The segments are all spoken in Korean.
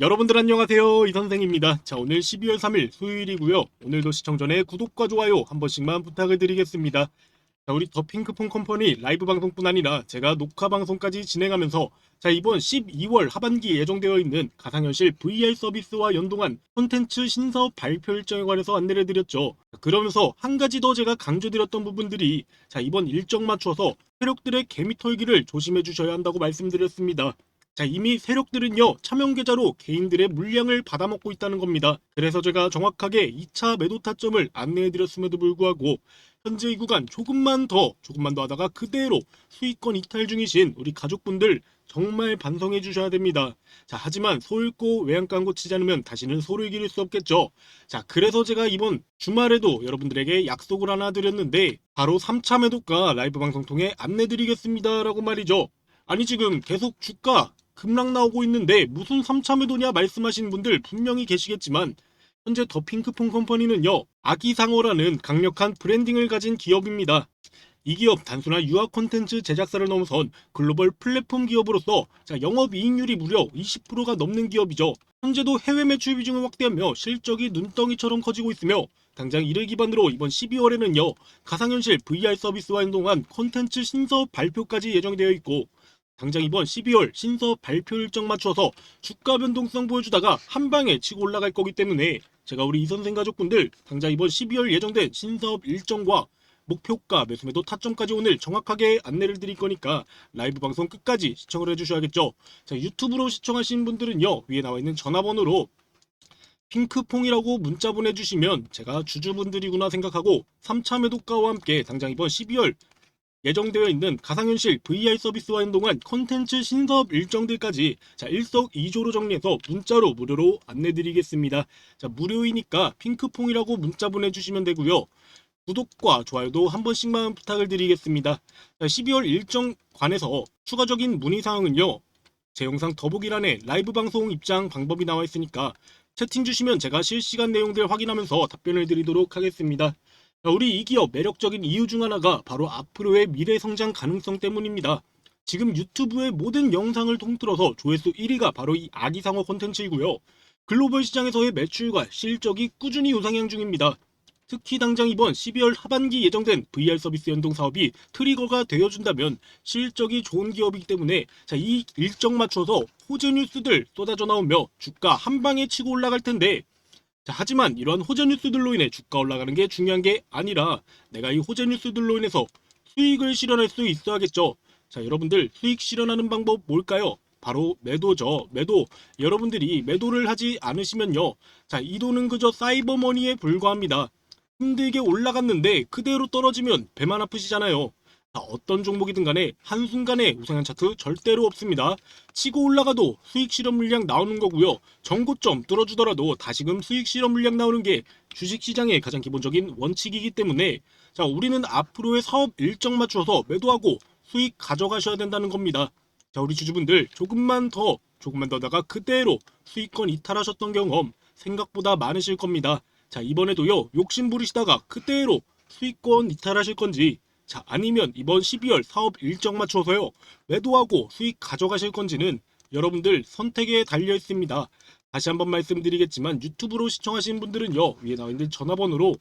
여러분들 안녕하세요. 이 선생입니다. 자, 오늘 12월 3일 수요일이고요. 오늘도 시청 전에 구독과 좋아요 한 번씩만 부탁을 드리겠습니다. 자, 우리 더 핑크퐁 컴퍼니 라이브 방송뿐 아니라 제가 녹화 방송까지 진행하면서 자, 이번 12월 하반기에 예정되어 있는 가상현실 VR 서비스와 연동한 콘텐츠 신사업 발표 일정에 관해서 안내를 드렸죠. 자, 그러면서 한 가지 더 제가 강조드렸던 부분들이 자, 이번 일정 맞춰서 세력들의 개미 털기를 조심해 주셔야 한다고 말씀드렸습니다. 자, 이미 세력들은요, 차명 계좌로 개인들의 물량을 받아먹고 있다는 겁니다. 그래서 제가 정확하게 2차 매도 타점을 안내해드렸음에도 불구하고, 현재 이 구간 조금만 더, 조금만 더 하다가 그대로 수익권 이탈 중이신 우리 가족분들 정말 반성해 주셔야 됩니다. 자, 하지만 소 잃고 외양간 고치지 않으면 다시는 소를 기를 수 없겠죠. 자, 그래서 제가 이번 주말에도 여러분들에게 약속을 하나 드렸는데, 바로 3차 매도가 라이브 방송 통해 안내 드리겠습니다라고 말이죠. 아니, 지금 계속 주가 급락 나오고 있는데 무슨 3차 매도냐 말씀하시는 분들 분명히 계시겠지만 현재 더 핑크퐁 컴퍼니는요 아기상어라는 강력한 브랜딩을 가진 기업입니다. 이 기업 단순한 유아 콘텐츠 제작사를 넘어선 글로벌 플랫폼 기업으로서 자, 영업이익률이 무려 20%가 넘는 기업이죠. 현재도 해외 매출 비중을 확대하며 실적이 눈덩이처럼 커지고 있으며 당장 이를 기반으로 이번 12월에는요 가상현실 VR 서비스와 연동한 콘텐츠 신사업 발표까지 예정되어 있고 당장 이번 12월 신사업 발표 일정 맞춰서 주가 변동성 보여주다가 한 방에 치고 올라갈 거기 때문에 제가 우리 이 선생 가족분들 당장 이번 12월 예정된 신사업 일정과 목표가 매수매도 타점까지 오늘 정확하게 안내를 드릴 거니까 라이브 방송 끝까지 시청을 해주셔야겠죠. 자 유튜브로 시청하시는 분들은요 위에 나와 있는 전화번호로 핑크퐁이라고 문자 보내주시면 제가 주주분들이구나 생각하고 3차 매도가와 함께 당장 이번 12월 예정되어 있는 가상현실 VR 서비스와 연동한 콘텐츠 신사업 일정들까지 자 일석이조로 정리해서 문자로 무료로 안내드리겠습니다. 자 무료이니까 핑크퐁이라고 문자 보내주시면 되고요. 구독과 좋아요도 한 번씩만 부탁을 드리겠습니다. 자, 12월 일정 관해서 추가적인 문의사항은요. 제 영상 더보기란에 라이브 방송 입장 방법이 나와 있으니까 채팅 주시면 제가 실시간 내용들 확인하면서 답변을 드리도록 하겠습니다. 자, 우리 이 기업 매력적인 이유 중 하나가 바로 앞으로의 미래 성장 가능성 때문입니다. 지금 유튜브의 모든 영상을 통틀어서 조회수 1위가 바로 이 아기상어 콘텐츠이고요. 글로벌 시장에서의 매출과 실적이 꾸준히 우상향 중입니다. 특히 당장 이번 12월 하반기 예정된 VR 서비스 연동 사업이 트리거가 되어준다면 실적이 좋은 기업이기 때문에 자, 이 일정 맞춰서 호재 뉴스들 쏟아져 나오며 주가 한 방에 치고 올라갈 텐데 자, 하지만 이러한 호재 뉴스들로 인해 주가 올라가는 게 중요한 게 아니라 내가 이 호재 뉴스들로 인해서 수익을 실현할 수 있어야겠죠. 자, 여러분들 수익 실현하는 방법 뭘까요? 바로 매도죠. 매도. 여러분들이 매도를 하지 않으시면요. 자, 이 돈은 그저 사이버머니에 불과합니다. 힘들게 올라갔는데 그대로 떨어지면 배만 아프시잖아요. 자, 어떤 종목이든 간에 한순간에 우상향 차트 절대로 없습니다. 치고 올라가도 수익 실현 물량 나오는 거고요. 정고점 뚫어주더라도 다시금 수익 실현 물량 나오는 게 주식시장의 가장 기본적인 원칙이기 때문에 자 우리는 앞으로의 사업 일정 맞춰서 매도하고 수익 가져가셔야 된다는 겁니다. 자 우리 주주분들 조금만 더 조금만 더다가 그대로 수익권 이탈하셨던 경험 생각보다 많으실 겁니다. 자 이번에도요 욕심 부리시다가 그대로 수익권 이탈하실 건지 자 아니면 이번 12월 사업 일정 맞춰서요 매도하고 수익 가져가실 건지는 여러분들 선택에 달려 있습니다. 다시 한번 말씀드리겠지만 유튜브로 시청하시는 분들은요 위에 나와 있는 전화번호로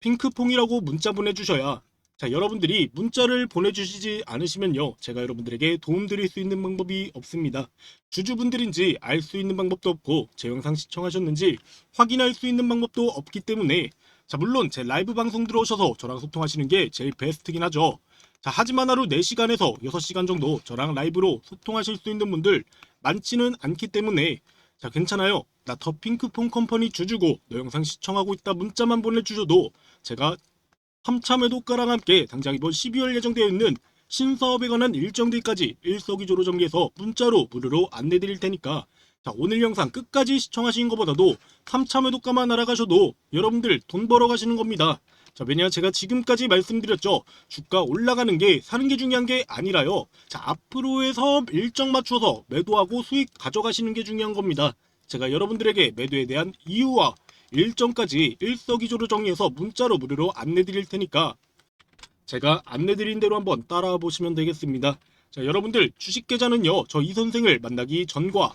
핑크퐁이라고 문자 보내주셔야 자 여러분들이 문자를 보내주시지 않으시면요 제가 여러분들에게 도움드릴 수 있는 방법이 없습니다. 주주분들인지 알 수 있는 방법도 없고 제 영상 시청하셨는지 확인할 수 있는 방법도 없기 때문에 자 물론 제 라이브 방송 들어오셔서 저랑 소통하시는 게 제일 베스트긴 하죠. 자 하지만 하루 4시간에서 6시간 정도 저랑 라이브로 소통하실 수 있는 분들 많지는 않기 때문에 자 괜찮아요. 나 더 핑크퐁 컴퍼니 주주고 너 영상 시청하고 있다 문자만 보내주셔도 제가 3차 매도가랑 함께 당장 이번 12월 예정되어 있는 신사업에 관한 일정들까지 일석이조로 정리해서 문자로 무료로 안내드릴 테니까 자 오늘 영상 끝까지 시청하신 것보다도 3차 매도가만 알아가셔도 여러분들 돈 벌어 가시는 겁니다. 자 왜냐 제가 지금까지 말씀드렸죠 주가 올라가는 게 사는 게 중요한 게 아니라요 자 앞으로의 사업 일정 맞춰서 매도하고 수익 가져가시는 게 중요한 겁니다 제가 여러분들에게 매도에 대한 이유와 일정까지 일석이조로 정리해서 문자로 무료로 안내드릴 테니까 제가 안내드린 대로 한번 따라와 보시면 되겠습니다. 자, 여러분들 주식 계좌는요, 저 이 선생을 만나기 전과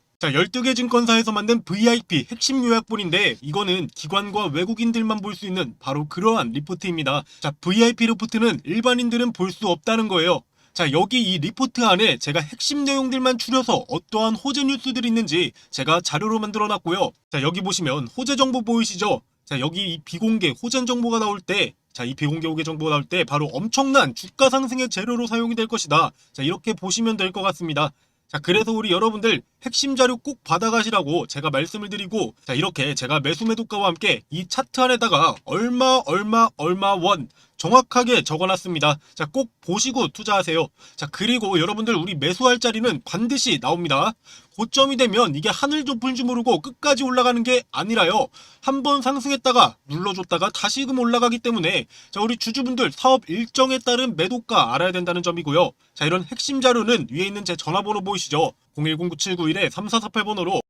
자, 12개 증권사에서 만든 VIP 핵심 요약본인데 이거는 기관과 외국인들만 볼 수 있는 바로 그러한 리포트입니다. 자, VIP 리포트는 일반인들은 볼 수 없다는 거예요. 자, 여기 이 리포트 안에 제가 핵심 내용들만 추려서 어떠한 호재 뉴스들이 있는지 제가 자료로 만들어 놨고요. 자, 여기 보시면 호재 정보 보이시죠? 자, 여기 이 비공개 호재 정보가 나올 때 자, 이 비공개 호재 정보가 나올 때 바로 엄청난 주가 상승의 재료로 사용이 될 것이다. 자, 이렇게 보시면 될 것 같습니다. 자, 그래서 우리 여러분들 핵심 자료 꼭 받아가시라고 제가 말씀을 드리고, 자, 이렇게 제가 매수 매도가와 함께 이 차트 안에다가 얼마, 얼마, 얼마 원 정확하게 적어놨습니다. 자, 꼭 보시고 투자하세요. 자, 그리고 여러분들 우리 매수할 자리는 반드시 나옵니다. 고점이 되면 이게 하늘 좁은 줄 모르고 끝까지 올라가는 게 아니라요. 한번 상승했다가 눌러줬다가 다시금 올라가기 때문에 자 우리 주주분들 사업 일정에 따른 매도가 알아야 된다는 점이고요. 자 이런 핵심 자료는 위에 있는 제 전화번호 보이시죠? 0109791-3448번호로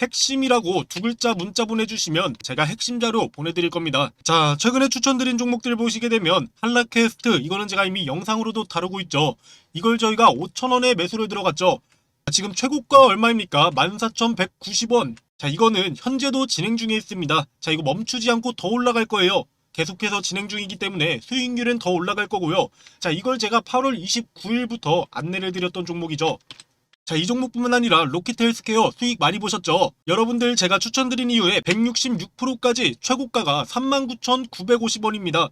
핵심이라고 두 글자 문자 보내주시면 제가 핵심 자료 보내드릴 겁니다. 자, 최근에 추천드린 종목들 보시게 되면 한라캐스트 이거는 제가 이미 영상으로도 다루고 있죠. 이걸 저희가 5천원에 매수를 들어갔죠. 지금 최고가 얼마입니까? 14,190원. 자, 이거는 현재도 진행 중에 있습니다. 자, 이거 멈추지 않고 더 올라갈 거예요. 계속해서 진행 중이기 때문에 수익률은 더 올라갈 거고요. 자, 이걸 제가 8월 29일부터 안내를 드렸던 종목이죠. 자, 이 종목뿐만 아니라 로켓 헬스케어 수익 많이 보셨죠? 여러분들 제가 추천드린 이후에 166%까지 최고가가 39,950원입니다.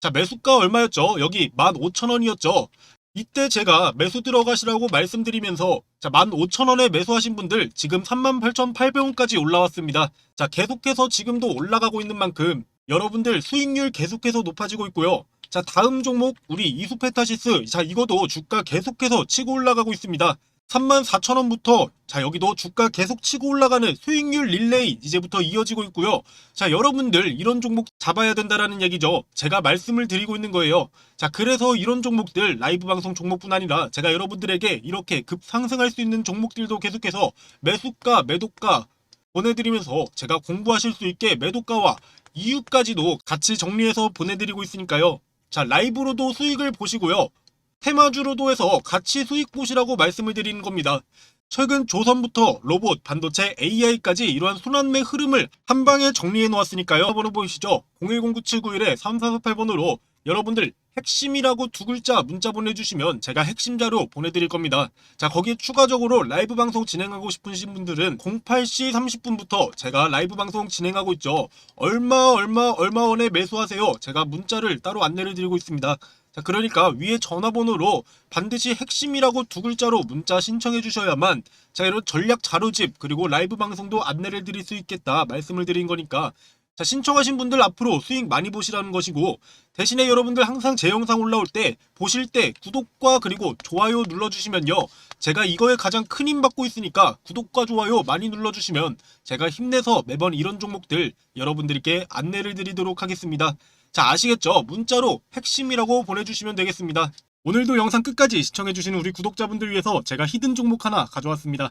자, 매수가 얼마였죠? 여기 15,000원이었죠? 이때 제가 매수 들어가시라고 말씀드리면서 자 15,000원에 매수하신 분들 지금 38,800원까지 올라왔습니다. 자 계속해서 지금도 올라가고 있는 만큼 여러분들 수익률 계속해서 높아지고 있고요. 자 다음 종목 우리 이수페타시스 자 이거도 주가 계속해서 치고 올라가고 있습니다. 34,000원부터 자 여기도 주가 계속 치고 올라가는 수익률 릴레이 이제부터 이어지고 있고요. 자 여러분들 이런 종목 잡아야 된다라는 얘기죠. 제가 말씀을 드리고 있는 거예요. 자 그래서 이런 종목들 라이브 방송 종목뿐 아니라 제가 여러분들에게 이렇게 급상승할 수 있는 종목들도 계속해서 매수가 매도가 보내드리면서 제가 공부하실 수 있게 매도가와 이유까지도 같이 정리해서 보내드리고 있으니까요. 자 라이브로도 수익을 보시고요. 테마주로도 해서 같이 수익 보시라고 말씀을 드리는 겁니다. 최근 조선부터 로봇, 반도체, AI까지 이러한 순환매 흐름을 한 방에 정리해 놓았으니까요. 번호 보이시죠? 0109791-3448번으로 여러분들 핵심이라고 두 글자 문자 보내주시면 제가 핵심 자료 보내드릴 겁니다. 자 거기에 추가적으로 라이브 방송 진행하고 싶으신 분들은 08시 30분부터 제가 라이브 방송 진행하고 있죠. 얼마 얼마 얼마 원에 매수하세요. 제가 문자를 따로 안내를 드리고 있습니다. 자, 그러니까 위에 전화번호로 반드시 핵심이라고 두 글자로 문자 신청해 주셔야만 자, 이런 전략 자료집 그리고 라이브 방송도 안내를 드릴 수 있겠다 말씀을 드린 거니까 자, 신청하신 분들 앞으로 수익 많이 보시라는 것이고 대신에 여러분들 항상 제 영상 올라올 때 보실 때 구독과 그리고 좋아요 눌러주시면요. 제가 이거에 가장 큰 힘 받고 있으니까 구독과 좋아요 많이 눌러주시면 제가 힘내서 매번 이런 종목들 여러분들께 안내를 드리도록 하겠습니다. 자 아시겠죠? 문자로 핵심이라고 보내주시면 되겠습니다. 오늘도 영상 끝까지 시청해주시는 우리 구독자분들 위해서 제가 히든 종목 하나 가져왔습니다.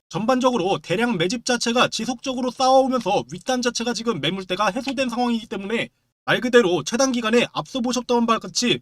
전반적으로 대량 매집 자체가 지속적으로 쌓아오면서 윗단 자체가 지금 매물대가 해소된 상황이기 때문에 말 그대로 최단 기간에 앞서 보셨던 바와 같이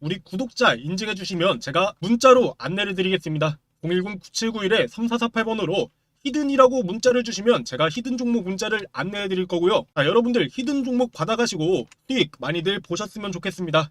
우리 구독자 인증해 주시면 제가 문자로 안내를 드리겠습니다. 010-9791-3448번으로 히든이라고 문자를 주시면 제가 히든 종목 문자를 안내해 드릴 거고요. 자, 여러분들 히든 종목 받아가시고 수익 많이들 보셨으면 좋겠습니다.